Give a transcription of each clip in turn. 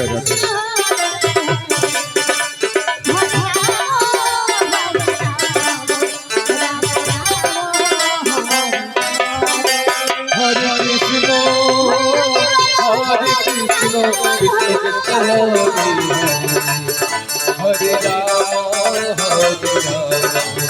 Krishna Krishna Hare Ram Hare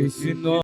Hare Ram